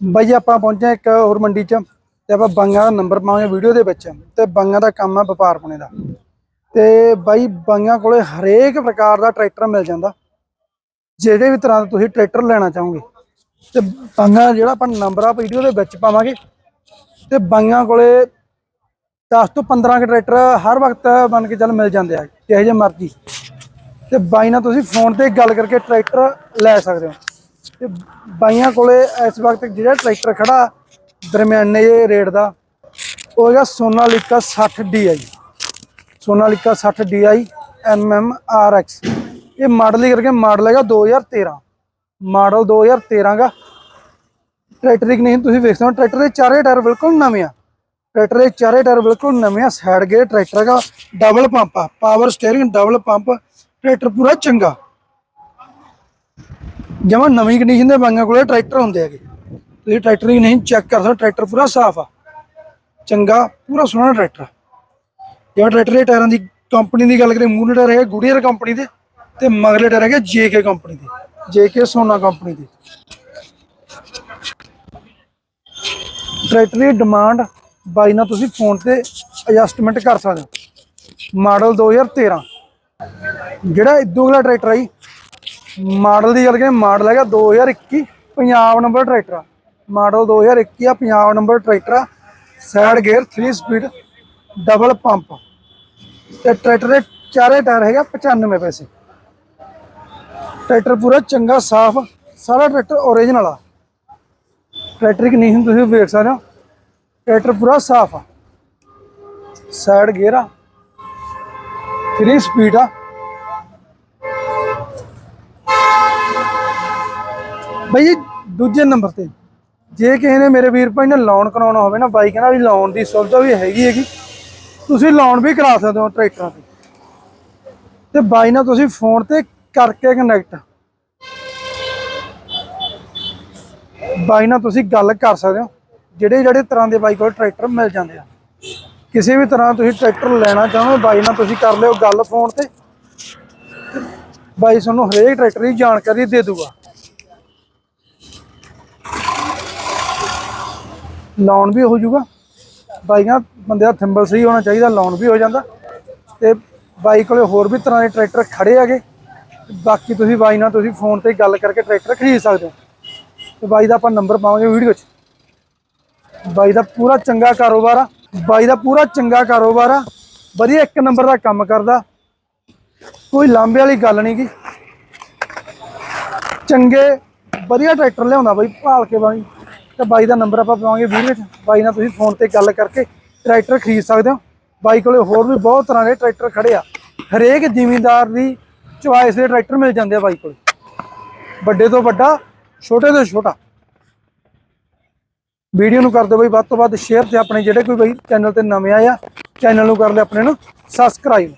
ਬਾਈ ਜੀ, ਆਪਾਂ ਪਹੁੰਚੇ ਇੱਕ ਹੋਰ ਮੰਡੀ 'ਚ ਤੇ ਆਪਾਂ ਬੰਗਾਂ ਦਾ ਨੰਬਰ ਪਾਵਾਂਗੇ ਵੀਡੀਓ ਦੇ ਵਿੱਚ ਤੇ ਬੰਗਾਂ ਦਾ ਕੰਮ ਆ ਵਪਾਰ ਪੁਣੇ ਦਾ। ਤੇ ਬਾਈ, ਬੰਗਾਂ ਕੋਲੇ ਹਰੇਕ ਪ੍ਰਕਾਰ ਦਾ ਟਰੈਕਟਰ ਮਿਲ ਜਾਂਦਾ। ਜਿਹੜੇ ਵੀ ਤਰ੍ਹਾਂ ਦਾ ਤੁਸੀਂ ਟਰੈਕਟਰ ਲੈਣਾ ਚਾਹੋਗੇ। ਤੇ ਬੰਗਾਂ ਜਿਹੜਾ ਆਪਾਂ ਨੰਬਰ ਆ ਵੀਡੀਓ ਦੇ ਵਿੱਚ ਪਾਵਾਂਗੇ। ਤੇ ਬੰਗਾਂ ਕੋਲੇ 10 ਤੋਂ 15 ਕੁ ਟਰੈਕਟਰ ਹਰ ਵਕਤ ਬਣ ਕੇ ਚੱਲ ਮਿਲ ਜਾਂਦੇ ਆ, ਜਿਹੇ ਜਿਹੇ ਮਰਜ਼ੀ। ਤੇ ਬਾਈ ਨਾਲ ਤੁਸੀਂ ਫੋਨ ਤੇ ਗੱਲ ਕਰਕੇ ਟਰੈਕਟਰ ਲੈ ਸਕਦੇ ਹੋ। ਤੇ ਬਾਈਆਂ ਕੋਲੇ ਇਸ ਵਕਤ ਜਿਹੜਾ ਟਰੈਕਟਰ ਖੜਾ, ਦਰਮਿਆਨੇ ਜਿਹੇ ਰੇਟ ਦਾ, ਉਹ ਹੈਗਾ Sonalika 60 DI Sonalika 60 DI MMRX ਇਹ ਮਾਡਲ ਹੀ ਕਰਕੇ ਮਾਡਲ ਹੈਗਾ 2013 ਮਾਡਲ 2013 ਦਾ ਟਰੈਕਟਰ ਦੀ ਨਹੀਂ ਤੁਸੀਂ ਵੇਖ ਸਕਦੇ ਹੋ, ਟਰੈਕਟਰ ਦੇ ਚਾਰੇ ਟਾਇਰ ਬਿਲਕੁਲ ਨਵੇਂ ਆ। ਟਰੈਕਟਰ ਦੇ ਚਾਰੇ ਟਾਇਰ ਬਿਲਕੁਲ ਨਵੇਂ ਆ ਸਾਈਡ ਗੇਅਰ ਟਰੈਕਟਰ ਦਾ ਡਬਲ ਪੰਪ ਆ power steering double pump tractor ਪੂਰਾ ਚੰਗਾ। ਜਮਾ ਨਵੀਂ ਕੰਡੀਸ਼ਨ ਦੇ ਬਾਈਆਂ ਕੋਲੇ ਟਰੈਕਟਰ ਹੁੰਦੇ ਹੈਗੇ। ਤੁਸੀਂ ਟਰੈਕਟਰ ਹੀ ਨਹੀਂ ਚੈੱਕ ਕਰ ਸਕਦੇ ਟਰੈਕਟਰ ਪੂਰਾ ਸਾਫ਼ ਆ। ਚੰਗਾ, ਪੂਰਾ ਸੋਹਣਾ ਟਰੈਕਟਰ ਆ। ਜਿਹੜਾ ਟਰੈਕਟਰ ਦੇ ਟਾਇਰਾਂ ਦੀ ਕੰਪਨੀ ਦੀ ਗੱਲ ਕਰੀਏ ਮੂਹਰੇ ਟਾਇਰ ਹੈਗੇ ਗੁਡੀਅਰ ਕੰਪਨੀ ਦੇ ਤੇ ਮਗਲੇ ਟਾਇਰ ਹੈਗੇ ਜੇਕੇ ਕੰਪਨੀ ਦੇ। ਜੇਕੇ ਸੋਨਾ ਕੰਪਨੀ ਦੇ। ਟਰੈਕਟਰ ਦੀ ਡਿਮਾਂਡ ਬਾਈ ਨਾਲ ਤੁਸੀਂ ਫੋਨ ਤੇ ਐਡਜਸਟਮੈਂਟ ਕਰ ਸਕਦੇ ਹੋ। ਮਾਡਲ 2013 ਜਿਹੜਾ ਇਦੋਂ ਅਗਲਾ ਟਰੈਕਟਰ ਆਈ ਮਾਡਲ ਦੀ ਗੱਲ ਕਰੀਏ, ਮਾਡਲ ਹੈਗਾ 2021 ਪੰਜਾਬ ਨੰਬਰ ਟਰੈਕਟਰ ਆ। ਮਾਡਲ 2021 ਆ, ਪੰਜਾਬ ਨੰਬਰ ਟਰੈਕਟਰ ਆ। Side gear 3 speed double pump ਤੇ ਟਰੈਕਟਰ ਦੇ ਚਾਰੇ ਟਾਇਰ ਹੈਗਾ 95 ਪੈਸੇ। ਟਰੈਕਟਰ ਪੂਰਾ ਚੰਗਾ, ਸਾਫ਼, ਸਾਰਾ ਟਰੈਕਟਰ ਓਰੀਜਨਲ ਆ। ਟਰੈਕਟਰ ਦੀ ਕੰਡੀਸ਼ਨ ਤੁਸੀਂ ਵੇਖ ਸਕਦੇ ਹੋ ਟਰੈਕਟਰ ਪੂਰਾ ਸਾਫ਼ ਆ। ਸਾਈਡ ਗੇਅਰ ਆ 3 ਸਪੀਡ ਆ। ਬਾਈ ਜੀ, ਦੂਜੇ ਨੰਬਰ ਤੇ। ਜੇ ਕਿਸੇ ਨੇ ਮੇਰੇ ਵੀਰ ਭਾਈ ਨੇ ਲੋਨ ਕਰਾਉਣਾ ਹੋਵੇ ਨਾ ਬਾਈ ਕਹਿੰਦਾ ਵੀ ਲੋਨ ਦੀ ਸੁਵਿਧਾ ਵੀ ਹੈਗੀ ਹੈਗੀ। ਤੁਸੀਂ ਲੋਨ ਵੀ ਕਰਾ ਸਕਦੇ ਹੋ ਟਰੈਕਟਰਾਂ ਤੇ। ਤੇ ਬਾਈ ਨਾਲ ਤੁਸੀਂ ਫੋਨ ਤੇ ਕਰਕੇ ਕਨੈਕਟ ਬਾਈ ਨਾਲ ਤੁਸੀਂ ਗੱਲ ਕਰ ਸਕਦੇ ਹੋ। ਜਿਹੜੇ ਜਿਹੜੇ ਤਰ੍ਹਾਂ ਦੇ ਬਾਈ ਕੋਲ ਟਰੈਕਟਰ ਮਿਲ ਜਾਂਦੇ ਆ। ਕਿਸੇ ਵੀ ਤਰ੍ਹਾਂ ਤੁਸੀਂ ਟਰੈਕਟਰ ਲੈਣਾ ਚਾਹੋ ਬਾਈ ਨਾਲ ਤੁਸੀਂ ਕਰ ਲਿਓ ਗੱਲ ਫੋਨ ਤੇ। ਬਾਈ ਤੁਹਾਨੂੰ ਹਰੇਕ ਟਰੈਕਟਰ ਦੀ ਜਾਣਕਾਰੀ ਦੇ ਦੂਗਾ। ਲਾਉਣ ਵੀ ਹੋ ਜਾਊਗਾ। ਬਾਈਆਂ ਬੰਦੇ ਦਾ ਥਿੰਬਲ ਸਹੀ ਹੋਣਾ ਚਾਹੀਦਾ ਲਾਉਣ ਵੀ ਹੋ ਜਾਂਦਾ। ਤੇ ਬਾਈ ਕੋਲੇ ਹੋਰ ਵੀ ਤਰ੍ਹਾਂ ਦੇ ਟਰੈਕਟਰ ਖੜੇ ਹੈਗੇ। ਬਾਕੀ ਤੁਸੀਂ ਬਾਈ ਨਾਲ ਤੁਸੀਂ ਫੋਨ ਤੇ ਗੱਲ ਕਰਕੇ ਟਰੈਕਟਰ ਖਰੀਦ ਸਕਦੇ ਹੋ। ਤੇ ਬਾਈ ਦਾ ਆਪਾਂ ਨੰਬਰ ਪਾਵਾਂਗੇ ਵੀਡੀਓ 'ਚ। ਬਾਈ ਦਾ ਪੂਰਾ ਚੰਗਾ ਕਾਰੋਬਾਰ ਆ। ਬਾਈ ਦਾ ਪੂਰਾ ਚੰਗਾ ਕਾਰੋਬਾਰ ਆ। ਵਧੀਆ ਇੱਕ ਨੰਬਰ ਦਾ ਕੰਮ ਕਰਦਾ। ਕੋਈ ਲਾਂਬੇ ਵਾਲੀ ਗੱਲ ਨਹੀਂ ਗੀ। ਚੰਗੇ, ਵਧੀਆ ਟਰੈਕਟਰ ਲਿਆਉਂਦਾ ਬਾਈ, ਭਾਲ ਕੇ ਬਾਈ। ਤੇ ਬਾਈ ਦਾ ਨੰਬਰ ਆਪਾਂ ਪਾਵਾਂਗੇ ਵੀਡੀਓ 'ਚ ਬਾਈ ਨਾਲ ਤੁਸੀਂ ਫੋਨ ਤੇ ਗੱਲ ਕਰਕੇ ਟਰੈਕਟਰ ਖਰੀਦ ਸਕਦੇ ਹੋ। ਬਾਈ ਕੋਲੇ ਹੋਰ ਵੀ ਬਹੁਤ ਤਰ੍ਹਾਂ ਦੇ ਟਰੈਕਟਰ ਖੜੇ ਆ। ਹਰੇਕ ਜ਼ਿਮੀਂਦਾਰ ਦੀ ਚੁਆਇਸ ਦੇ ਟਰੈਕਟਰ ਮਿਲ ਜਾਂਦੇ ਆ ਬਾਈ ਕੋਲੇ। ਵੱਡੇ ਤੋਂ ਵੱਡਾ, ਛੋਟੇ ਤੋਂ ਛੋਟਾ। ਵੀਡੀਓ ਨੂੰ ਕਰ ਦਿਓ ਬਈ, ਵੱਧ ਤੋਂ ਵੱਧ ਸ਼ੇਅਰ ਤੇ ਆਪਣੇ ਜਿਹੜੇ ਕੋਈ ਬਈ ਚੈਨਲ ਤੇ ਨਵੇਂ ਆਏ ਆ ਚੈਨਲ ਨੂੰ ਕਰ ਲਿਓ ਆਪਣੇ ਨੂੰ ਸਬਸਕ੍ਰਾਈਬ